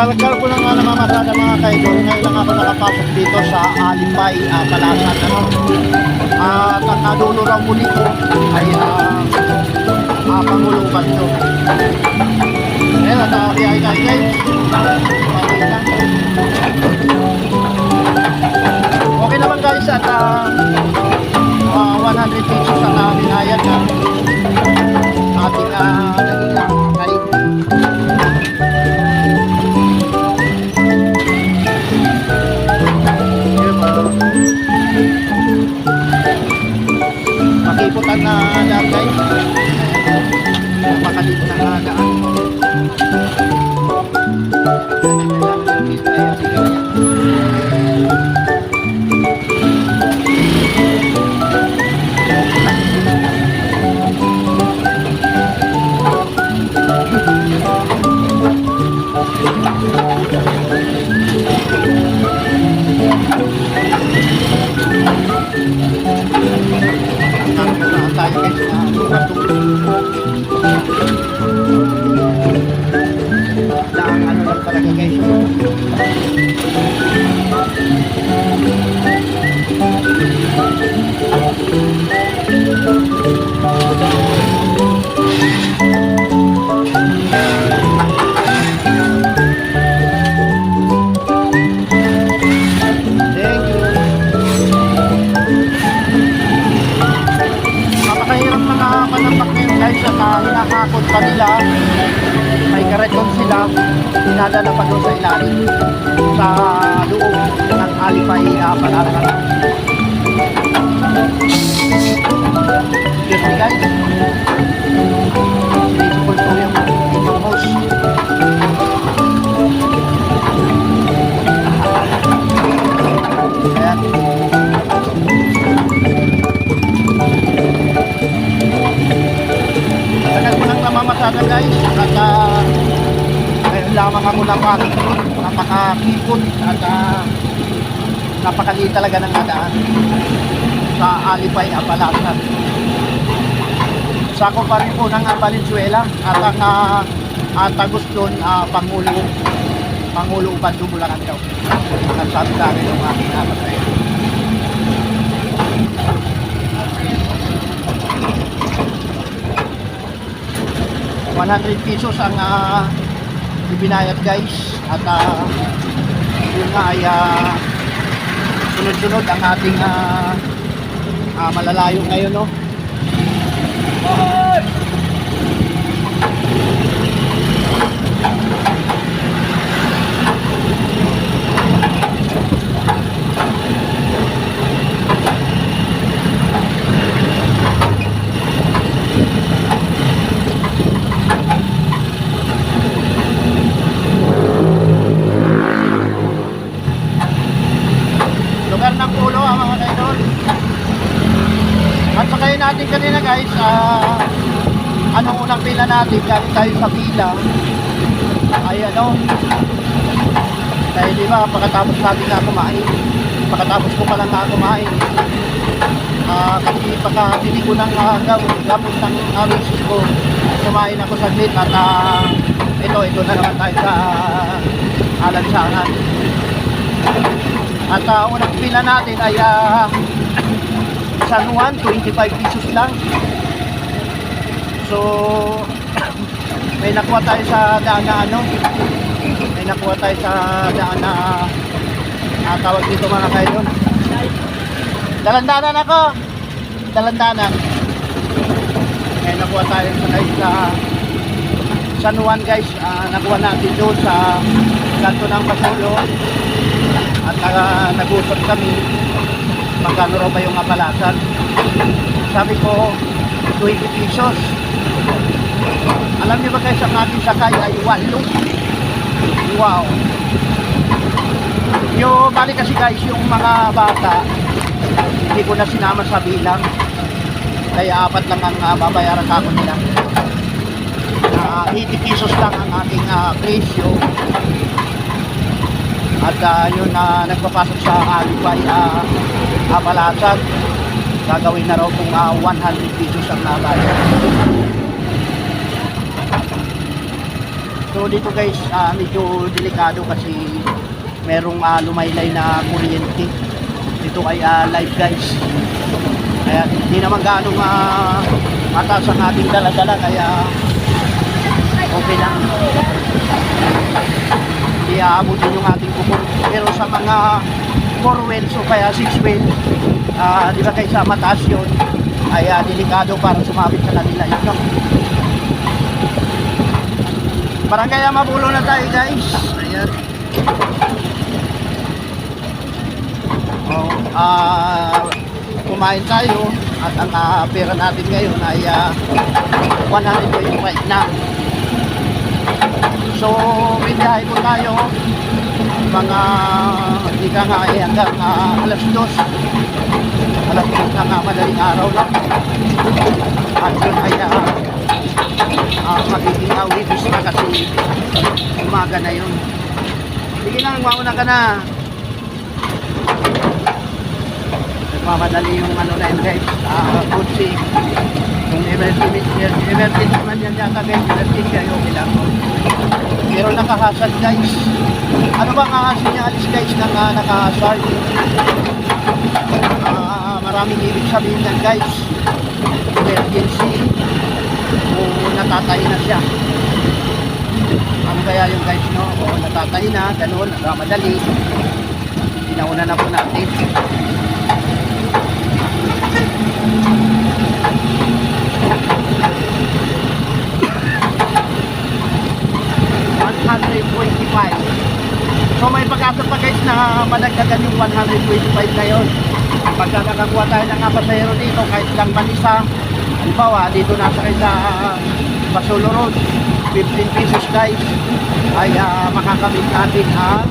Tagal ko na nga namamasada mga kaidol. Ngayon lang ako nakapasok dito sa Alipay, uh, Palasan. Ano? At ang raw po nito ay uh, uh, Pangulong Bando. Ayan, at uh, biyay guys guys. Okay lang. Naman guys at uh, uh, 100 pesos ang uh, binayad na ating Makalit na nga at uh, hinahakot pa nila. May kareton sila. Dinadala pa doon sa ilalim. Sa loob ng Alipay uh. Excuse me guys. Sinisipol ko yung napag napakakipot at uh, napakaliit talaga ng nadaan sa Alipay, Apalasan. Sako pa rin po ng uh, Valenzuela at ang uh, at tagos doon uh, Pangulo Pangulo Ubando Bulacan daw. At sabi sa akin ng aking apat na yun. $100 pesos ang uh, ibinayad guys. At uh, yun nga ay ah, sunod-sunod ang ating uh, uh, malalayo ngayon no? Lugar ng pulo ang mga kaidol at sakayin natin kanina guys ah pila natin galing tayo sa pila. Ay ano? Dahil di ba pagkatapos natin na kumain pagkatapos ko pa lang na kumain ah kasi pagkabili ko ng uh, gapos ng uh, misis ko kumain ako saglit at ah, ito ito na naman tayo sa uh, alansangan. At uh, unang pila natin ay uh, San Juan, 25 pesos lang. So, may nakuha tayo sa daan na ano, may nakuha tayo sa daan na uh, tawag dito mga kayo. Dalandanan ako! Dalandanan. May nakuha tayo sa guys sa San Juan guys, Ah, nakuha natin doon sa kanto ng Pasulo at uh, nag-usap kami magkano raw ba yung apalasan sabi ko 20 pesos alam niyo ba guys ang ating sakay ay 8 wow. Yung bali kasi guys yung mga bata hindi ko na sinama sa bilang. Kaya apat lang ang uh, babayaran sa ako nila. Ah, 80 pesos lang ang ating ah, presyo. At uh, yun na nagpapasok sa Alipay uh, Apalasan gagawin na raw kung uh, 100 pesos ang nabayad So dito guys, ah, medyo delikado kasi merong ah, lumaylay na kuryente. Dito kay ah, live guys. Kaya hindi naman gaano uh, mataas ang ating dala-dala kaya okay lang. Hindi aabutin yung ating kumur. Pero sa mga 4 wheels o kaya 6 wheels, ah, di ba kaysa mataas yun, ay ah, delikado para sumabit sa kanila yun. No? Barangay Mabulo na tayo guys. Ayan. Oh, ah, kumain tayo at ang ah, pera natin ngayon ay ah, 125 na. So, may biyahe po tayo mga hindi ka nga eh, hanggang ah, alas 2. Alas 2 na nga madaling araw lang. At yun ay ah, ah, magiging uh, witness na kasi umaga na yun. Sige lang, mauna ka na. Nagmamadali yung ano na yun guys, uh, kutsi. Yung emergency, emergency man yan yata guys, emergency ay okay lang. Pero nakahasad guys. Ano ba ang ahasad niya alis guys ng uh, nakahasad? Ah, maraming ibig sabihin yan guys. Emergency natatay na siya. Ano kaya yung guys no? O natatay na, ganun, nagmamadali. Pinauna na po natin. So may pag-asa pa guys na madagdagan yung 125 na yun. Pagka nakakuha tayo ng pasahero dito, kahit lang balisa, halimbawa dito nasa kayo sa Basolo Road, 15 pesos guys, ay ah, makakamit natin ang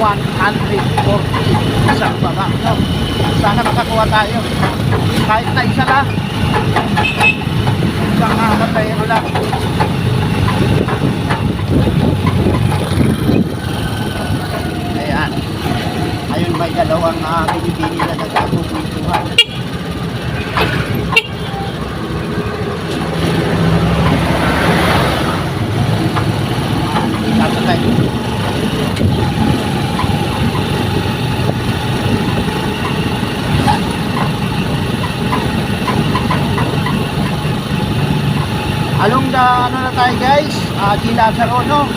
140 sa baba. No? Sana makakuha tayo. Kahit na isa lang. Isang uh, pasahero lang. Ayan. Ayun may dalawang uh, binibini na nagkakupintuhan. Sasakay. Along the ano na tayo guys, uh, Gila Sarono.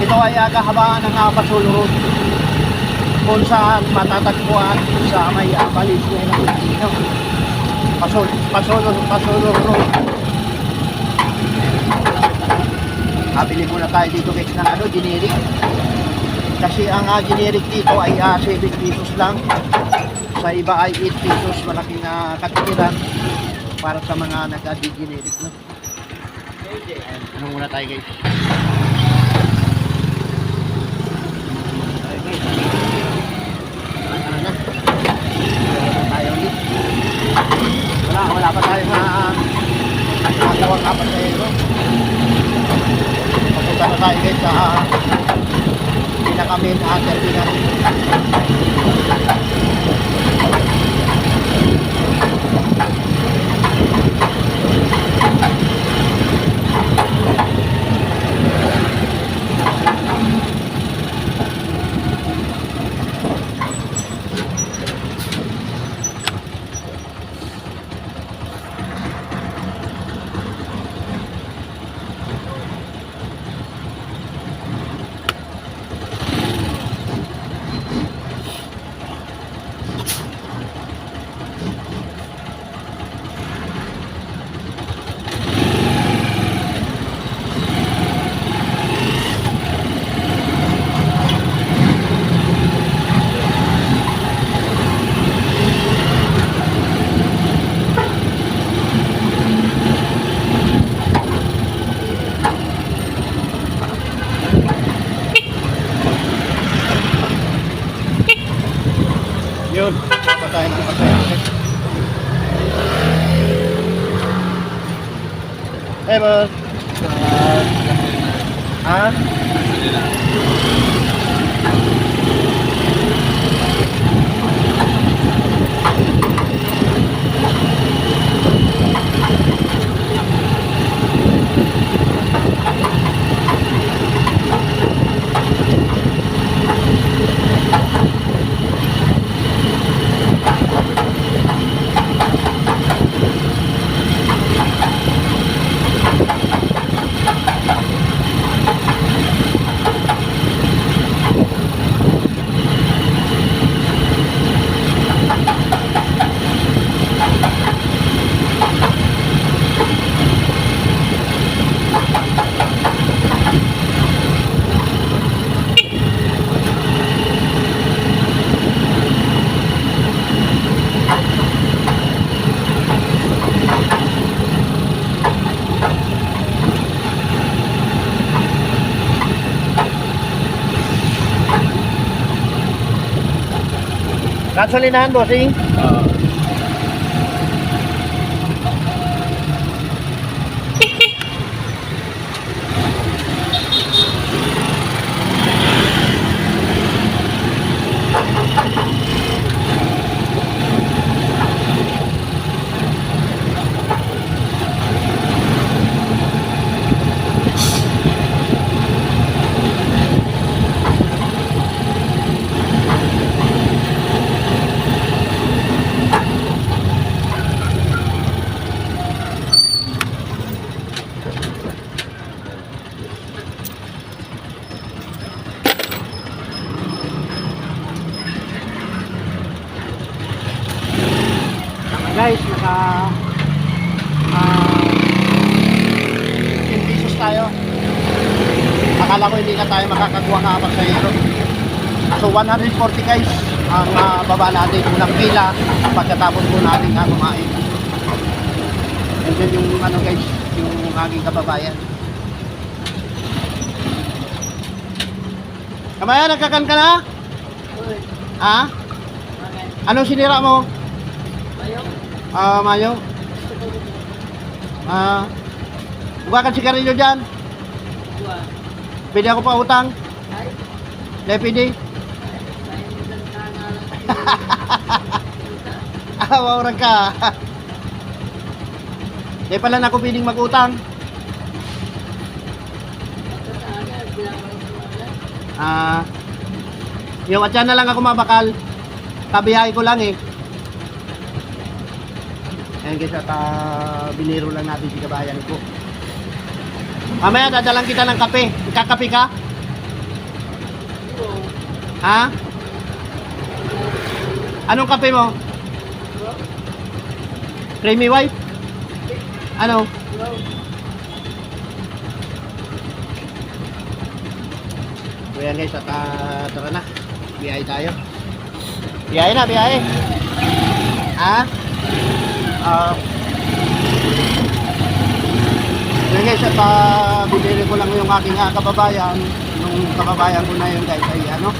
Ito ay kahabaan ng Pasolo Road kung saan matatagpuan sa may uh, Valenzuela Pilipino. Pasolo, Pasolo, Pasolo Road. Kabili muna tayo dito guys ng ano, generic. Kasi ang uh, generic dito ay uh, 7 pesos lang. Sa iba ay 8 pesos, malaking uh, katikiran para sa mga nag-generic. No? Ayan, ano muna tayo guys. Tayo guys. Ano na? Tayo ulit. Wala, wala pa tayo na nakakawag apat sa ero. Papunta na tayo guys sa pinaka-main uh, terminal. Yun, Gasolinahan, bossing. Oo. Tama guys, naka ah 10 pesos tayo. Akala ko hindi na tayo makakakuha nga pa sa. So 140 guys ang ah, baba natin unang pila pagkatapos po natin nga kumain. And then yung ano guys, yung aking kababayan. Kamaya, nagkakan ka na? Ha? Anong sinira mo? Ah, Mayo? Ah, buka ka sigarilyo dyan? Pwede ako pa utang? Pwede. Ah, wawrag ka. Hindi pala na ako pwedeng mag-utang. Ah, yung atyan na lang ako mabakal. Tabihay ko lang eh. Ayan guys, at ah, biniro lang natin si kabayan ko. Mamaya dadalang kita ng kape. Kakape ka? Ha? Anong kape mo? Creamy white? Ano? So yan guys, at ah, tara na. Biyahe tayo. Biyahe na, biyahe. Ha? Ah. Yan guys, at uh, bibili ko lang yung aking ah, kababayan. Yung kababayan ko na yun guys ay ano,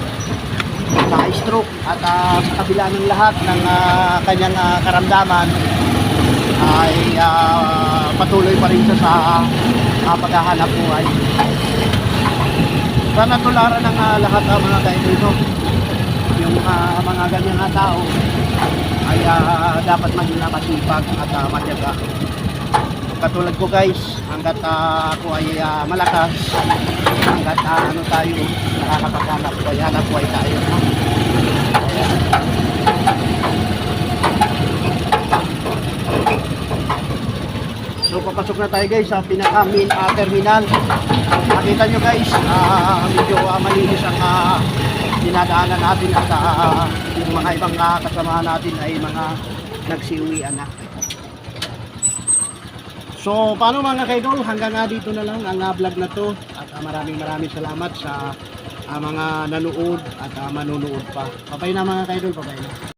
na stroke at ah, sa kabila ng lahat ng ah, kanyang ah, karamdaman ay ah, patuloy pa rin siya sa ah, paghahanap buhay. Sana tularan ng ah, lahat ng mga kaidol Yung ah, mga ganyan nga tao ay ah, dapat maging masipag at uh, matyaga. Katulad ko guys, hanggat ah, ako ay ah, malakas, hanggat ah, ano tayo, nakakapaghanap buhay, hanap buhay tayo. No? So papasok na tayo guys sa pinaka main ah, terminal. Makita nyo guys, ah, medyo ah, malinis ang ah, dinadaanan natin at ah, yung mga ibang ah, kasamahan natin ay mga nagsiuwian na. So, paano mga kaidol? Hanggang nga dito na lang ang ah, vlog na to. At ah, maraming maraming salamat sa ah, mga nanood at ah, manunood pa. Papay na mga kaidol, papay na.